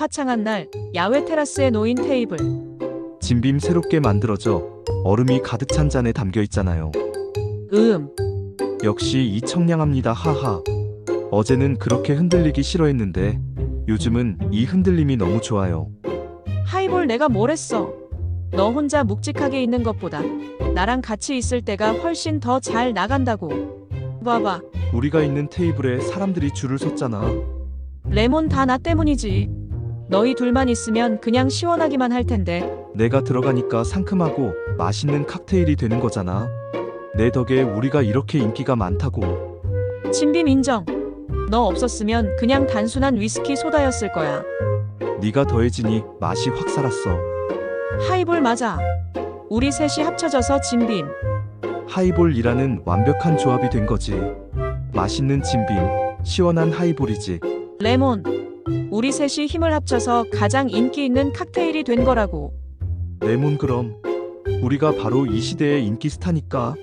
화창한 날 야외 테라스에 놓인 테이블. 진빔 새롭게 만들어져 얼음이 가득 찬 잔에 담겨 있잖아요. 음, 역시 이 청량합니다. 하하. 어제는 그렇게 흔들리기 싫어했는데 요즘은 이 흔들림이 너무 좋아요. 하이볼 내가 뭘 했어? 너 혼자 묵직하게 있는 것보다 나랑 같이 있을 때가 훨씬 더 잘 나간다고. 봐봐, 우리가 있는 테이블에 사람들이 줄을 섰잖아. 레몬 다 나 때문이지. 너희 둘만 있으면 그냥 시원하기만 할 텐데. 내가 들어가니까 상큼하고 맛있는 칵테일이 되는 거잖아. 내 덕에 우리가 이렇게 인기가 많다고. 진빔 인정. 너 없었으면 그냥 단순한 위스키 소다였을 거야. 네가 더해지니 맛이 확 살았어. 하이볼 맞아. 우리 셋이 합쳐져서 진빔. 하이볼이라는 완벽한 조합이 된 거지. 맛있는 진빔, 시원한 하이볼이지. 레몬. 우리 셋이 힘을 합쳐서 가장 인기 있는 칵테일이 된 거라고. 레몬 그럼. 우리가 바로 이 시대의 인기 스타니까.